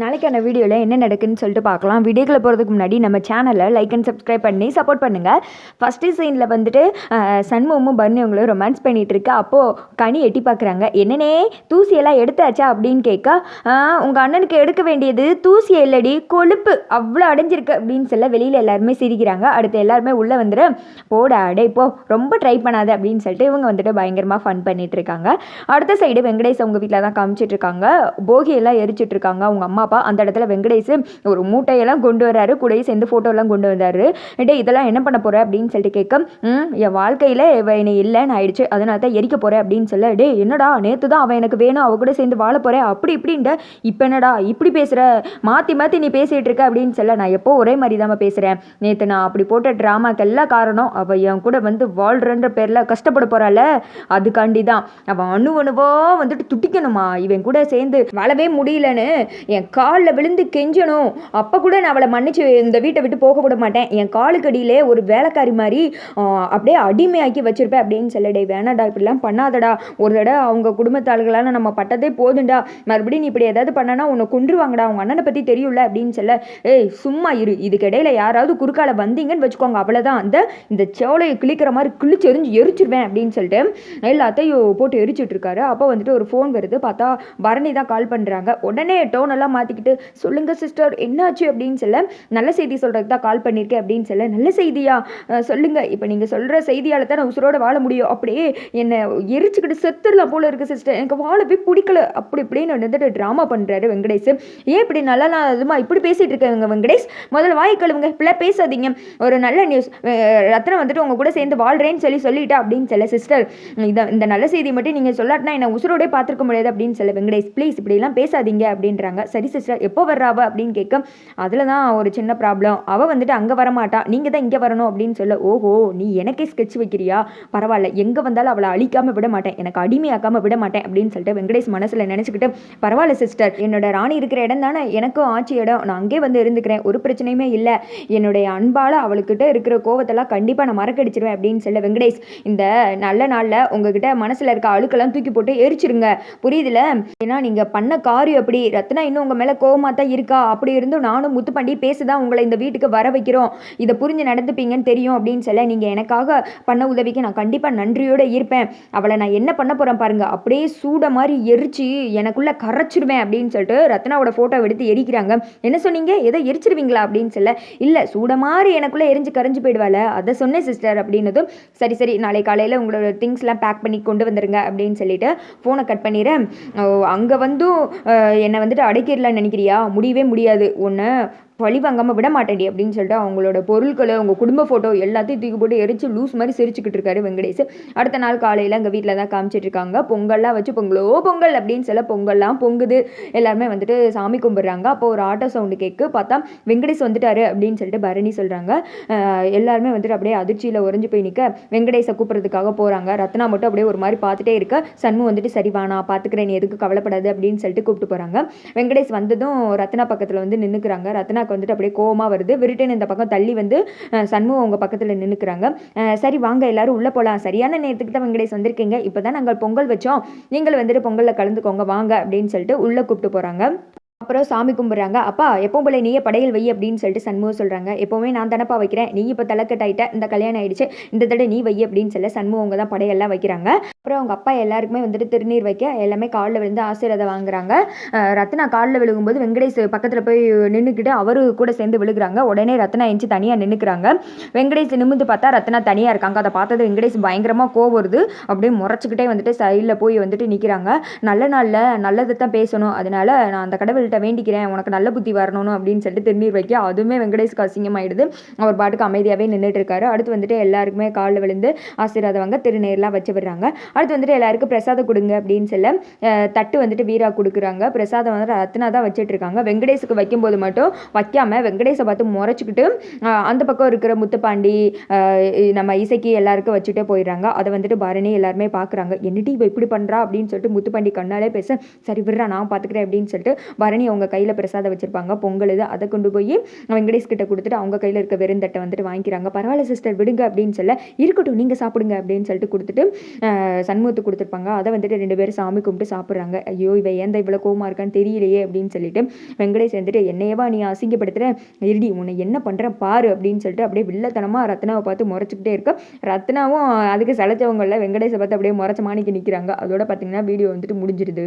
நாளைக்கான வீடியோவில் என்ன நடக்குன்னு சொல்லிட்டு பார்க்கலாம். வீடியோக்குள்ள போகிறதுக்கு முன்னாடி நம்ம சேனலை லைக் அண்ட் சப்ஸ்கிரைப் பண்ணி சப்போர்ட் பண்ணுங்கள் ஃபஸ்ட்டு சீனில் வந்துட்டு சண்முகமும் பர்னியவங்களும் ரொமான்ஸ் பண்ணிகிட்டு இருக்கு. அப்போது கனி எட்டி பார்க்குறாங்க. என்னனே தூசியெல்லாம் எடுத்தாச்சா அப்படின்னு கேட்க உங்கள் அண்ணனுக்கு எடுக்க வேண்டியது தூசி இல்லடி கொழுப்பு அவ்வளோ அடைஞ்சிருக்கு. அப்படின்னு சொல்ல வெளியில் எல்லாருமே சிரிக்கிறாங்க. அடுத்து எல்லாருமே உள்ளே வந்துட்டு போடா அடே இப்போ ரொம்ப ட்ரை பண்ணாத. அப்படின்னு சொல்லிட்டு இவங்க வந்துட்டு பயங்கரமாக ஃபன் பண்ணிகிட்டு இருக்காங்க. அடுத்த சைடு வெங்கடேஷ் அவங்க வீட்டில் தான் காமிச்சிட்ருக்காங்க போகியெல்லாம் எரிச்சிட்ருக்காங்க அவங்க அம்மா அப்பா அந்த இடத்துல வெங்கடேஷ் ஒரு மூட்டையெல்லாம் கொண்டு வராரு கூடயே சேர்ந்து ஃபோட்டோலாம் கொண்டு வந்தாரு. டே இதெல்லாம் என்ன பண்ண போற அப்படின்னு சொல்லிட்டு கேட்க என் வாழ்க்கையில் என்னை இல்லைன்னு ஆயிடுச்சு அதனால தான் எரிக்க போறேன் அப்படின்னு சொல்ல டே என்னடா நேற்று தான் அவன் எனக்கு வேணும் அவ கூட சேர்ந்து வாழ போறேன் அப்படி இப்படின்ட்டு இப்போ என்னடா இப்படி பேசுற மாற்றி மாற்றி நீ பேசிட்டு இருக்க அப்படின்னு சொல்ல நான் எப்போ ஒரே மாதிரி தான் பேசுகிறேன் நேற்று நான் அப்படி போட்ட ட்ராமாக்கு எல்லாம் காரணம் அவள் என் கூட வந்து வாழ்றன்ற பேரில் கஷ்டப்பட போகிறாள் அதுக்காண்டி தான் அவன் அணு அணுவா வந்துட்டு துட்டிக்கணுமா இவன் கூட சேர்ந்து வாழவே முடியலன்னு என் காலில் விழுந்து கெஞ்சணும். அப்போ கூட நான் அவளை மன்னிச்சு இந்த வீட்டை விட்டு போக விட மாட்டேன். என் காலுக்கடியிலே ஒரு வேலைக்காரி மாதிரி அப்படியே அடிமையாக்கி வச்சுருப்பேன் அப்படின்னு சொல்லடே வேணாடா இப்படிலாம் பண்ணாதடா. ஒரு தடவை அவங்க குடும்பத்தாளுகளால் நம்ம பட்டதே போதுண்டா மறுபடியும் நீ இப்படி ஏதாவது பண்ணனா உன்னை கொன்றுவாங்கடா. அவங்க அண்ணனை பற்றி தெரியும்ல அப்படின்னு சொல்ல ஏய் சும்மா இரு. இதுக்கு இடையில யாராவது குறுக்கால வந்தீங்கன்னு வச்சுக்கோங்க. அவ்வளோதான் அந்த இந்த சோலையை கிழிக்கிற மாதிரி கிழிச்சு எரிஞ்சு எரிச்சிருவேன் அப்படின்னு சொல்லிட்டு எல்லாத்தையும் போட்டு எரிச்சிட்டு இருக்காரு. அப்போ வந்துட்டு ஒரு ஃபோன் வருது. பார்த்தா பரணி தான் கால் பண்ணுறாங்க உடனே டோன் எல்லாம் மாற்றிக்கிட்டு சொல்லுங்க சிஸ்டர் என்னாச்சு? அப்படின்னு சொல்ல நல்ல செய்தி சொல்கிறதுக்கு தான் கால் பண்ணியிருக்கேன் அப்படின்னு சொல்ல நல்ல செய்தியா? சொல்லுங்கள் சொல்லுங்க இப்போ நீங்கள் சொல்கிற செய்தியால் தான் நான் உசுரோட வாழ முடியும். அப்படியே என்னை எரிச்சுக்கிட்டு செத்துடலாம் போல இருக்குது சிஸ்டர் எனக்கு வாழவே பிடிக்கல. அப்படி இப்படின்னு வந்துட்டு ட்ராமா பண்ணுறாரு வெங்கடேஷ். ஏன் இப்படி நல்லா நான் அதுமா இப்படி பேசிகிட்டு இருக்கேங்க வெங்கடேஷ்? முதல்ல வாய் கழுவுங்க இப்படிலாம் பேசாதீங்க. ஒரு நல்ல நியூஸ் ரத்னம் வந்துட்டு உங்க கூட சேர்ந்து வாழ்கிறேன்னு சொல்லி சொல்லிட்டா அப்படின்னு சொல்ல சிஸ்டர் இதை இந்த நல்ல செய்தி மட்டும் நீங்கள் சொல்லாட்டினா என்னை உசுரோடே பார்த்துருக்க முடியாது அப்படின்னு சொல்ல வெங்கடேஷ் ப்ளீஸ் இப்படிலாம் பேசாதீங்க அப்படின்றாங்க. சரி சிஸ்டர் எப்போ வர்றாவ அப்படின்னு கேட்க அதில் தான் ஒரு சின்ன ப்ராப்ளம் அவள் வந்துட்டு அங்கே வரமாட்டா. நீங்கள் தான் இங்கே வரணும் அப்படின்னு சொல்ல ஓஹோ நீ எனக்கே ஸ்கெட்ச் வைக்கிறியா? பரவாயில்ல. எங்கே வந்தாலும் அவளை அழிக்காமல் விட மாட்டேன். எனக்கு அடிமையாக்காமல் விட மாட்டேன். அப்படின்னு சொல்லிட்டு வெங்கடேஷ் மனசில் நினச்சிக்கிட்டு பரவாயில்ல சிஸ்டர் என்னோட ராணி இருக்கிற இடம் தானே? எனக்கும் ஆட்சி இடம். நான் அங்கே வந்து இருந்துக்கிறேன். ஒரு பிரச்சனையுமே இல்லை. என்னுடைய அன்பால் அவளுக்கிட்ட இருக்கிற கோவத்தெல்லாம் கண்டிப்பாக நான் மறக்கடிச்சிருவேன். அப்படின்னு சொல்ல வெங்கடேஷ் இந்த நல்ல நாளில் உங்ககிட்ட மனசில் இருக்க அழுக்கெல்லாம் தூக்கி போட்டு எரிச்சிருங்க. புரியுதுல? ஏன்னா நீங்கள் பண்ண காரியம் அப்படி. ரத்னா இன்னும் உங்கள் மேலே கோவமாக தான் இருக்கா? அப்படி இருந்தும் நானும் முத்துப்பாண்டி பேசுதான் உங்களை இந்த வீட்டுக்கு வர வைக்கிறோம். இதை புரிஞ்சு நடந்துப்பீங்கன்னு தெரியும் அப்படின்னு சொல்ல நீங்கள் எனக்காக பண்ண உதவிக்கு நான் கண்டிப்பாக நன்றியோடு இருப்பேன். அவளை நான் என்ன பண்ண போகிறேன் பாருங்கள் அப்படியே சூட மாதிரி எரிச்சு எனக்குள்ளே கரைச்சிருவேன் அப்படின்னு சொல்லிட்டு ரத்னாவோட ஃபோட்டோ எடுத்து எரிக்கிறாங்க. என்ன சொன்னீங்க? எதை எரிச்சிருவீங்களா அப்படின்னு சொல்ல இல்லை சூட மாதிரி எனக்குள்ளே எரிஞ்சு கரைஞ்சு போயிடுவாள். அதை சொன்னேன் சிஸ்டர் அப்படின்னதும் சரி சரி நாளை காலையில் உங்களோட திங்ஸ்லாம் பேக் பண்ணி கொண்டு வந்துருங்க அப்படின்னு சொல்லிட்டு ஃபோனை கட் பண்ணிடுறேன். அங்கே வந்தும் என்னை வந்துட்டு அடைக்கிடலான்னு நினைக்கிறியா? முடியவே முடியாது. உன்னை வழி வாங்காமல் விட மாட்டேன்டி அப்படின்னு சொல்லிட்டு அவங்களோட பொருட்களை அவங்க குடும்ப ஃபோட்டோ எல்லாத்தையும் தூக்கி போட்டு எரிச்சு லூஸ் மாதிரி சிரிச்சுக்கிட்டு இருக்காரு வெங்கடேஷ். அடுத்த நாள் காலையில் எங்கள் வீட்டில் தான் காமிச்சிட்டு இருக்காங்க. பொங்கல்லாம் வச்சு பொங்கலோ பொங்கல் அப்படின்னு சொல்ல பொங்கல்லாம் பொங்குது. எல்லாருமே வந்துட்டு சாமி கும்பிட்றாங்க. அப்போ ஒரு ஆட்டோ சவுண்டு கேட்கு பார்த்தா வெங்கடேஷ் வந்துட்டாரு அப்படின்னு சொல்லிட்டு பரணி சொல்கிறாங்க எல்லாருமே வந்துட்டு அப்படியே அதிர்ச்சியில் உறைஞ்சு போய் நிற்க வெங்கடேஷை கூப்பிட்றதுக்காக போகிறாங்க ரத்னா மட்டும் அப்படியே ஒரு மாதிரி பார்த்துட்டே இருக்க. சண்மு வந்துட்டு சரி நான் பார்த்துக்கிறேன் நீ எதுக்கு கவலைப்படாது? அப்படின்னு சொல்லிட்டு கூப்பிட்டு போகிறாங்க வெங்கடேஷ் வந்ததும் ரத்னா பக்கத்தில் வந்து நின்றுக்கிறாங்க ரத்னாக்கு வந்துட்டு அப்படியே கோவமாக வருது. விருட்டன் இந்த பக்கம் தள்ளி வந்து சண்முகம் அவங்க பக்கத்தில் நின்றுக்கிறாங்க சரி வாங்க எல்லாரும் உள்ளே போகலாம் சரியான நேரத்துக்கு தான் வெங்கடேஷ் வந்திருக்கீங்க. இப்போ தான் நாங்கள் பொங்கல் வச்சோம். நீங்கள் வந்துட்டு பொங்கலில் கலந்துக்கோங்க வாங்க அப்படின்னு சொல்லிட்டு உள்ளே கூப்பிட்டு போகிறாங்க அப்புறம் சாமி கும்பிட்றாங்க. அப்பா எப்போ போல நீயே படையல் வை அப்படின்னு சொல்லிட்டு சண்முகம் சொல்கிறாங்க எப்போவுமே நான் தானப்பா வைக்கிறேன். நீ இப்போ தலைக்கட்டாயிட்ட இந்த கல்யாணம் ஆயிடுச்சு. இந்த தடவை நீ வை அப்படின்னு சொல்ல சண்முகம் அவங்க தான் படையெல்லாம் வைக்கிறாங்க. அப்புறம் அவங்க அப்பா எல்லாருக்குமே வந்துட்டு திருநீர் வைக்க எல்லாமே காலில் விழுந்து ஆசீர்வாதம் வாங்குறாங்க. ரத்னா காலில் விழுகும்போது வெங்கடேஷ் பக்கத்தில் போய் நின்றுக்கிட்டு அவரு கூட சேர்ந்து விழுகிறாங்க. உடனே ரத்னா எஞ்சி தனியாக நின்றுக்கிறாங்க வெங்கடேஷ் நிமிந்து பார்த்தா ரத்னா தனியாக இருக்காங்க. அதை பார்த்தது வெங்கடேஷ் பயங்கரமாக கோவம் வருது. அப்படியே முறைச்சிக்கிட்டே வந்துட்டு சைடில் போய் வந்துட்டு நிற்கிறாங்க நல்ல நாளில் நல்லதை தான் பேசணும். அதனால நான் அந்த கடவுள்கிட்ட வேண்டிக்கிறேன். உனக்கு நல்ல புத்தி வரணும் அப்படின்னு சொல்லிட்டு திருநீர் வைக்க அதுவுமே வெங்கடேஷ்க்கு அசிங்கமாயிடுது. அவர் பாட்டுக்கு அமைதியாகவே நின்றுட்டு இருக்காரு. அடுத்து வந்துட்டு எல்லாருக்குமே காலில் விழுந்து ஆசீர்வாதம் வாங்க திருநீர்லாம் வச்சு விடுறாங்க. அடுத்து வந்துட்டு எல்லாருக்கும் பிரசாதம் கொடுங்க அப்படின்னு சொல்ல தட்டு வந்துட்டு வீரா கொடுக்குறாங்க. பிரசாதம் வந்து ரத்னா தான் வச்சுட்டு இருக்காங்க வெங்கடேஷுக்கு வைக்கும்போது மட்டும் வைக்காம வெங்கடேஷை பார்த்து முறைச்சிக்கிட்டு அந்த பக்கம் இருக்கிற முத்துப்பாண்டி நம்ம இசைக்கு எல்லாருக்கும் வச்சுட்டே போயிடுறாங்க. அதை வந்துட்டு பரணி எல்லாருமே பார்க்குறாங்க. என்னடி இவ இப்படி பண்ணுறா அப்படின்னு சொல்லிட்டு முத்துப்பாண்டி கண்ணாலே பேச சரி விடுறா நான் பார்த்துக்கிறேன் அப்படின்னு சொல்லிட்டு பரணி அவங்க கையில் பிரசாதம் வச்சுருப்பாங்க. பொங்கல் இது. அதை கொண்டு போய் வெங்கடேஷ் கிட்ட கொடுத்துட்டு அவங்க கையில் இருக்க வெறுந்தட்டை வந்துட்டு வாங்கிக்கிறாங்க. பரவாயில்ல சிஸ்டர் விடுங்க அப்படின்னு சொல்ல இருக்கட்டும் நீங்கள் சாப்பிடுங்க அப்படின்னு சொல்லிட்டு கொடுத்துட்டு சண்முகத்துக்கு கொடுத்துருப்பாங்க. அதை வந்துட்டு ரெண்டு பேரும் சாமி கும்பிட்டு சாப்பிட்றாங்க. ஐயோ இவ ஏந்த இவ்வளோ கோமா இருக்கான்னு தெரியலையே அப்படின்னு சொல்லிட்டு வெங்கடேஷ் வந்துட்டு என்னையவா நீ அசிங்கப்படுத்துகிற இருடி உன்னை என்ன பண்ணுற பாரு அப்படின்னு சொல்லிட்டு அப்படியே வில்லத்தனமாக ரத்னாவை பார்த்து முறைச்சிக்கிட்டே இருக்க. ரத்னாவும் அதுக்கு சளைச்சவங்கள வெங்கடேஷை பார்த்து அப்படியே முறைச்ச மாணிக்கு நிற்கிறாங்க அதோட பார்த்தீங்கன்னா வீடியோ வந்துட்டு முடிஞ்சிருது.